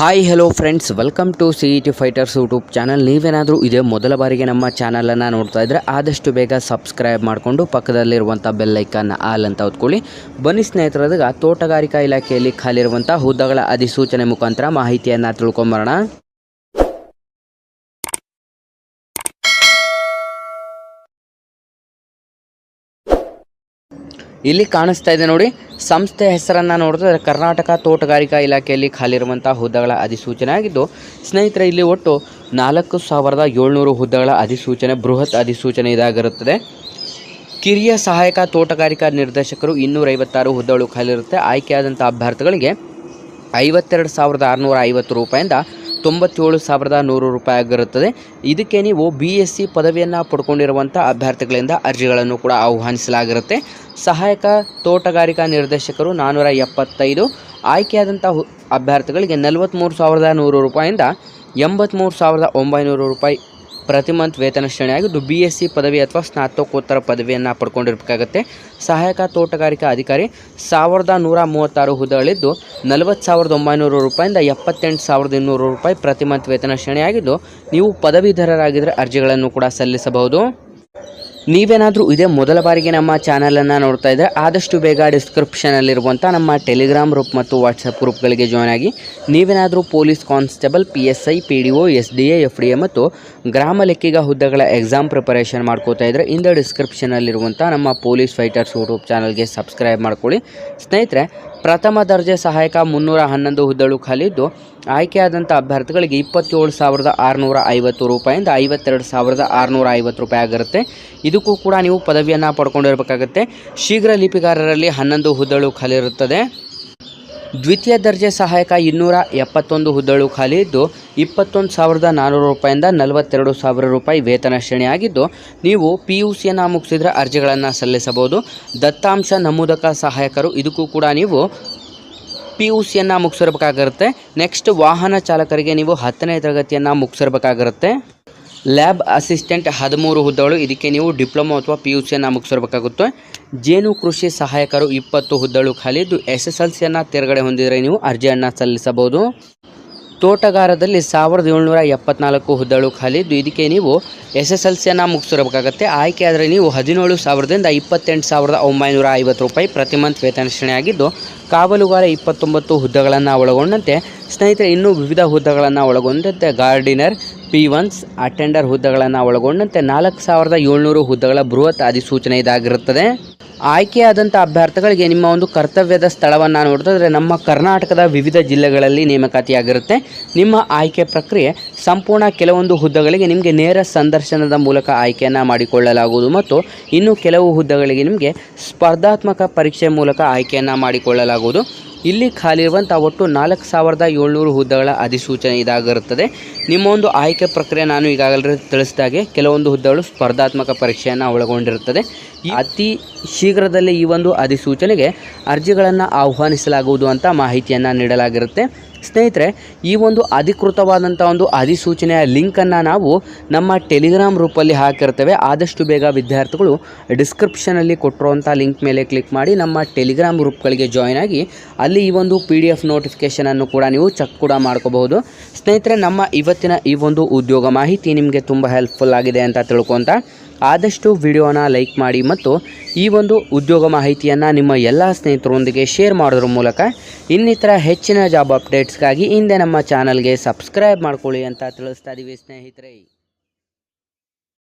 Hi hello friends welcome to C E T fighters YouTube channel ನೀವೇನಾದರೂ ಇದೇ ಮೊದಲ ಬಾರಿಗೆ ನಮ್ಮ ಚಾನಲನ್ನು ನೋಡ್ತಾ ಇದ್ದರೆ ಆದಷ್ಟು ಬೇಗ ಸಬ್ಸ್ಕ್ರೈಬ್ ಮಾಡಿಕೊಂಡು ಪಕ್ಕದಲ್ಲಿರುವಂಥ ಬೆಲ್ಲೈಕನ್ ಆಲ್ ಅಂತ ಹೊತ್ಕೊಳ್ಳಿ. ಬನ್ನಿ ಸ್ನೇಹಿತರದಾಗ ತೋಟಗಾರಿಕಾ ಇಲಾಖೆಯಲ್ಲಿ ಖಾಲಿರುವಂಥ ಹುದ್ದೆಗಳ ಅಧಿಸೂಚನೆ ಮುಖಾಂತರ ಮಾಹಿತಿಯನ್ನು ತಿಳ್ಕೊಂಬರೋಣ. ಇಲ್ಲಿ ಕಾಣಿಸ್ತಾ ಇದೆ ನೋಡಿ. ಸಂಸ್ಥೆ ಹೆಸರನ್ನು ನೋಡಿದ್ರೆ ಕರ್ನಾಟಕ ತೋಟಗಾರಿಕಾ ಇಲಾಖೆಯಲ್ಲಿ ಖಾಲಿರುವಂಥ ಹುದ್ದೆಗಳ ಅಧಿಸೂಚನೆ ಆಗಿದ್ದು, ಸ್ನೇಹಿತರೆ, ಇಲ್ಲಿ ಒಟ್ಟು ನಾಲ್ಕು ಸಾವಿರದ ಏಳ್ನೂರು ಹುದ್ದೆಗಳ ಅಧಿಸೂಚನೆ, ಬೃಹತ್ ಅಧಿಸೂಚನೆ ಇದಾಗಿರುತ್ತದೆ. ಕಿರಿಯ ಸಹಾಯಕ ತೋಟಗಾರಿಕಾ ನಿರ್ದೇಶಕರು ಇನ್ನೂರೈವತ್ತಾರು ಹುದ್ದೆಗಳು ಖಾಲಿರುತ್ತೆ. ಆಯ್ಕೆಯಾದಂಥ ಅಭ್ಯರ್ಥಿಗಳಿಗೆ ಐವತ್ತೆರಡು ಸಾವಿರದ ಆರುನೂರ ಐವತ್ತು ರೂಪಾಯಿಂದ ತೊಂಬತ್ತೇಳು ಸಾವಿರದ ನೂರು ರೂಪಾಯಿ ಆಗಿರುತ್ತದೆ. ಇದಕ್ಕೆ ನೀವು ಬಿ ಎಸ್ ಸಿ ಪದವಿಯನ್ನು ಪಡ್ಕೊಂಡಿರುವಂಥ ಅಭ್ಯರ್ಥಿಗಳಿಂದ ಅರ್ಜಿಗಳನ್ನು ಕೂಡ ಆಹ್ವಾನಿಸಲಾಗಿರುತ್ತೆ. ಸಹಾಯಕ ತೋಟಗಾರಿಕಾ ನಿರ್ದೇಶಕರು ನಾನ್ನೂರ ಎಪ್ಪತ್ತೈದು ಆಯ್ಕೆಯಾದಂಥ ಅಭ್ಯರ್ಥಿಗಳಿಗೆ ನಲವತ್ತ್ಮೂರು ಸಾವಿರದ ನೂರು ರೂಪಾಯಿಂದ ಎಂಬತ್ತ್ಮೂರು ಸಾವಿರದ ಒಂಬೈನೂರು ರೂಪಾಯಿ ಪ್ರತಿ ಮಂತ್ ವೇತನ ಶ್ರೇಣಿಯಾಗಿದ್ದು ಬಿ ಎಸ್ ಸಿ ಪದವಿ ಅಥವಾ ಸ್ನಾತಕೋತ್ತರ ಪದವಿಯನ್ನು ಪಡ್ಕೊಂಡಿರಬೇಕಾಗತ್ತೆ. ಸಹಾಯಕ ತೋಟಗಾರಿಕಾ ಅಧಿಕಾರಿ ಸಾವಿರದ ನೂರ ಮೂವತ್ತಾರು ಹುದ್ದೆಗಳಿದ್ದು ನಲವತ್ತು ಸಾವಿರದ ಒಂಬೈನೂರು ರೂಪಾಯಿಂದ ಎಪ್ಪತ್ತೆಂಟು ಸಾವಿರದ ಇನ್ನೂರು ರೂಪಾಯಿ ಪ್ರತಿ ಮಂತ್ ವೇತನ ಶ್ರೇಣಿಯಾಗಿದ್ದು ನೀವು ಪದವೀಧರರಾಗಿದ್ದರೆ ಅರ್ಜಿಗಳನ್ನು ಕೂಡ ಸಲ್ಲಿಸಬಹುದು. ನೀವೇನಾದರೂ ಇದೇ ಮೊದಲ ಬಾರಿಗೆ ನಮ್ಮ ಚಾನಲನ್ನು ನೋಡ್ತಾ ಇದ್ದರೆ ಆದಷ್ಟು ಬೇಗ ಡಿಸ್ಕ್ರಿಪ್ಷನಲ್ಲಿರುವಂಥ ನಮ್ಮ ಟೆಲಿಗ್ರಾಮ್ ಗ್ರೂಪ್ ಮತ್ತು ವಾಟ್ಸಪ್ ಗ್ರೂಪ್ಗಳಿಗೆ ಜಾಯ್ನ್ ಆಗಿ ನೀವೇನಾದರೂ police constable P S I P D O S D A F D A ಮತ್ತು ಗ್ರಾಮ ಲೆಕ್ಕಿಗ ಹುದ್ದೆಗಳ ಎಕ್ಸಾಮ್ ಪ್ರಿಪರೇಷನ್ ಮಾಡ್ಕೋತಾ ಇದ್ದರೆ ಇಂದ ಡಿಸ್ಕ್ರಿಪ್ಷನಲ್ಲಿರುವಂಥ ನಮ್ಮ ಪೊಲೀಸ್ ಫೈಟರ್ಸ್ ಯೂಟ್ಯೂಬ್ ಚಾನಲ್ಗೆ ಸಬ್ಸ್ಕ್ರೈಬ್ ಮಾಡ್ಕೊಳ್ಳಿ. ಸ್ನೇಹಿತರೆ, ಪ್ರಥಮ ದರ್ಜೆ ಸಹಾಯಕ ಮುನ್ನೂರ ಹನ್ನೊಂದು ಹುದ್ದೆಗಳು ಖಾಲಿದ್ದು ಆಯ್ಕೆಯಾದಂಥ ಅಭ್ಯರ್ಥಿಗಳಿಗೆ ಇಪ್ಪತ್ತೇಳು ಸಾವಿರದ ಆರುನೂರ ಐವತ್ತು ರೂಪಾಯಿಂದ ಐವತ್ತೆರಡು ಸಾವಿರದ ಆರುನೂರ ಐವತ್ತು ರೂಪಾಯಿ ಆಗಿರುತ್ತೆ. ಇದಕ್ಕೂ ಕೂಡ ನೀವು ಪದವಿಯನ್ನು ಪಡ್ಕೊಂಡಿರಬೇಕಾಗತ್ತೆ. ಶೀಘ್ರ ಲಿಪಿಗಾರರಲ್ಲಿ ಹನ್ನೊಂದು ಹುದ್ದಳು ಖಾಲಿ ಇರುತ್ತದೆ ದ್ವಿತೀಯ ದರ್ಜೆ ಸಹಾಯಕ ಇನ್ನೂರ ಎಪ್ಪತ್ತೊಂದು ಹುದ್ದಳು ಖಾಲಿ ಇದ್ದು ಇಪ್ಪತ್ತೊಂದು ಸಾವಿರದ ನಾನ್ನೂರು ರೂಪಾಯಿಂದ ನಲವತ್ತೆರಡು ಸಾವಿರ ರೂಪಾಯಿ ವೇತನ ಶ್ರೇಣಿಯಾಗಿದ್ದು, ನೀವು ಪಿ ಯು ಸಿಯನ್ನು ಮುಗಿಸಿದ್ರೆ ಅರ್ಜಿಗಳನ್ನು ಸಲ್ಲಿಸಬಹುದು. ದತ್ತಾಂಶ ನಮೂದಕ ಸಹಾಯಕರು, ಇದಕ್ಕೂ ಕೂಡ ನೀವು ಪಿ ಯು ಸಿಯನ್ನು ಮುಗಿಸಿರ್ಬೇಕಾಗಿರುತ್ತೆ. ನೆಕ್ಸ್ಟ್ ವಾಹನ ಚಾಲಕರಿಗೆ ನೀವು ಹತ್ತನೇ ತರಗತಿಯನ್ನು ಮುಗಿಸಿರ್ಬೇಕಾಗಿರುತ್ತೆ. ಲ್ಯಾಬ್ ಅಸಿಸ್ಟೆಂಟ್ ಹದಿಮೂರು ಹುದ್ದೆಗಳು, ಇದಕ್ಕೆ ನೀವು ಡಿಪ್ಲೊಮೊ ಅಥವಾ ಪಿ ಯು ಸಿಯನ್ನು ಮುಗಿಸಿರ್ಬೇಕಾಗುತ್ತೆ. ಜೇನು ಕೃಷಿ ಸಹಾಯಕರು ಇಪ್ಪತ್ತು ಹುದ್ದೆಗಳು ಖಾಲಿ ಇದ್ದು ಎಸ್ ಎಸ್ ಎಲ್ ಸಿಯನ್ನು ತೆರಗಡೆ ಹೊಂದಿದರೆ ನೀವು ಅರ್ಜಿಯನ್ನು ಸಲ್ಲಿಸಬಹುದು. ತೋಟಗಾರದಲ್ಲಿ ಸಾವಿರದ ಏಳ್ನೂರ ಎಪ್ಪತ್ನಾಲ್ಕು ಹುದ್ದಳು ಖಾಲಿ. ಇದ್ದು ಇದಕ್ಕೆ ನೀವು ಎಸ್ ಎಸ್ ಎಲ್ ಸಿಯನ್ನು ಮುಗಿಸಿರಬೇಕಾಗತ್ತೆ ಆಯ್ಕೆ ಆದರೆ ನೀವು ಹದಿನೇಳು ಸಾವಿರದಿಂದ ಇಪ್ಪತ್ತೆಂಟು ಸಾವಿರದ ಒಂಬೈನೂರ ಐವತ್ತು ರೂಪಾಯಿ ಪ್ರತಿ ಮಂತ್ ವೇತನ ಶ್ರೇಣಿಯಾಗಿದ್ದು ಕಾವಲುಗಾರ ಇಪ್ಪತ್ತೊಂಬತ್ತು ಹುದ್ದೆಗಳನ್ನು ಒಳಗೊಂಡಂತೆ, ಸ್ನೇಹಿತರೆ, ಇನ್ನೂ ವಿವಿಧ ಹುದ್ದೆಗಳನ್ನು ಒಳಗೊಂಡಂತೆ, ಗಾರ್ಡಿನರ್, ಪಿ ಒನ್ಸ್, ಅಟೆಂಡರ್ ಹುದ್ದೆಗಳನ್ನು ಒಳಗೊಂಡಂತೆ ನಾಲ್ಕು ಸಾವಿರದ ಏಳ್ನೂರು ಹುದ್ದೆಗಳ ಬೃಹತ್ ಅಧಿಸೂಚನೆ ಇದಾಗಿರುತ್ತದೆ. ಆಯ್ಕೆಯಾದಂಥ ಅಭ್ಯರ್ಥಿಗಳಿಗೆ ನಿಮ್ಮ ಒಂದು ಕರ್ತವ್ಯದ ಸ್ಥಳವನ್ನು ನೋಡಿದ್ರೆ ನಮ್ಮ ಕರ್ನಾಟಕದ ವಿವಿಧ ಜಿಲ್ಲೆಗಳಲ್ಲಿ ನೇಮಕಾತಿಯಾಗಿರುತ್ತೆ. ನಿಮ್ಮ ಆಯ್ಕೆ ಪ್ರಕ್ರಿಯೆ ಸಂಪೂರ್ಣ ಕೆಲವೊಂದು ಹುದ್ದೆಗಳಿಗೆ ನಿಮಗೆ ನೇರ ಸಂದರ್ಶನದ ಮೂಲಕ ಆಯ್ಕೆಯನ್ನು ಮಾಡಿಕೊಳ್ಳಲಾಗುವುದು ಮತ್ತು ಇನ್ನು ಕೆಲವು ಹುದ್ದೆಗಳಿಗೆ ನಿಮಗೆ ಸ್ಪರ್ಧಾತ್ಮಕ ಪರೀಕ್ಷೆ ಮೂಲಕ ಆಯ್ಕೆಯನ್ನು ಮಾಡಿಕೊಳ್ಳಲಾಗುವುದು. ಇಲ್ಲಿ ಖಾಲಿ ಇರುವಂಥ ಒಟ್ಟು ನಾಲ್ಕು ಸಾವಿರದ ಏಳ್ನೂರು ಹುದ್ದೆಗಳ ಅಧಿಸೂಚನೆ ಇದಾಗಿರುತ್ತದೆ. ನಿಮ್ಮ ಒಂದು ಆಯ್ಕೆ ಪ್ರಕ್ರಿಯೆ ನಾನು ಈಗಾಗಲೇ ತಿಳಿಸಿದಾಗೆ ಕೆಲವೊಂದು ಹುದ್ದೆಗಳು ಸ್ಪರ್ಧಾತ್ಮಕ ಪರೀಕ್ಷೆಯನ್ನು ಒಳಗೊಂಡಿರುತ್ತದೆ. ಅತಿ ಶೀಘ್ರದಲ್ಲೇ ಈ ಒಂದು ಅಧಿಸೂಚನೆಗೆ ಅರ್ಜಿಗಳನ್ನು ಆಹ್ವಾನಿಸಲಾಗುವುದು ಅಂತ ಮಾಹಿತಿಯನ್ನು ನೀಡಲಾಗಿರುತ್ತೆ. ಸ್ನೇಹಿತರೆ, ಈ ಒಂದು ಅಧಿಕೃತವಾದಂಥ ಒಂದು ಅಧಿಸೂಚನೆಯ ಲಿಂಕನ್ನು ನಾವು ನಮ್ಮ ಟೆಲಿಗ್ರಾಮ್ ರೂಪಲ್ಲಿ ಹಾಕಿರ್ತೇವೆ. ಆದಷ್ಟು ಬೇಗ ವಿದ್ಯಾರ್ಥಿಗಳು ಡಿಸ್ಕ್ರಿಪ್ಷನಲ್ಲಿ ಕೊಟ್ಟಿರುವಂಥ ಲಿಂಕ್ ಮೇಲೆ ಕ್ಲಿಕ್ ಮಾಡಿ ನಮ್ಮ ಟೆಲಿಗ್ರಾಮ್ ಗ್ರೂಪ್ಗಳಿಗೆ ಜಾಯ್ನ್ ಆಗಿ ಅಲ್ಲಿ ಈ ಒಂದು ಪಿ ಡಿ ಎಫ್ ನೋಟಿಫಿಕೇಷನನ್ನು ಕೂಡ ನೀವು ಚೆಕ್ ಕೂಡ ಮಾಡ್ಕೋಬಹುದು. ಸ್ನೇಹಿತರೆ, ನಮ್ಮ ಇವತ್ತಿನ ಈ ಒಂದು ಉದ್ಯೋಗ ಮಾಹಿತಿ ನಿಮಗೆ ತುಂಬ ಹೆಲ್ಪ್ಫುಲ್ ಆಗಿದೆ ಅಂತ ತಿಳ್ಕೊತ ಆದಷ್ಟು ವಿಡಿಯೋನ ಲೈಕ್ ಮಾಡಿ ಮತ್ತು ಈ ಒಂದು ಉದ್ಯೋಗ ಮಾಹಿತಿಯನ್ನು ನಿಮ್ಮ ಎಲ್ಲ ಸ್ನೇಹಿತರೊಂದಿಗೆ ಶೇರ್ ಮಾಡೋದ್ರ ಮೂಲಕ ಇನ್ನಿತರ ಹೆಚ್ಚಿನ ಜಾಬ್ ಅಪ್ಡೇಟ್ಸ್ಗಾಗಿ ಹಿಂದೆ ನಮ್ಮ ಚಾನಲ್ಗೆ ಸಬ್ಸ್ಕ್ರೈಬ್ ಮಾಡ್ಕೊಳ್ಳಿ ಅಂತ ತಿಳಿಸ್ತಾ ಇದ್ದೀವಿ ಸ್ನೇಹಿತರೆ.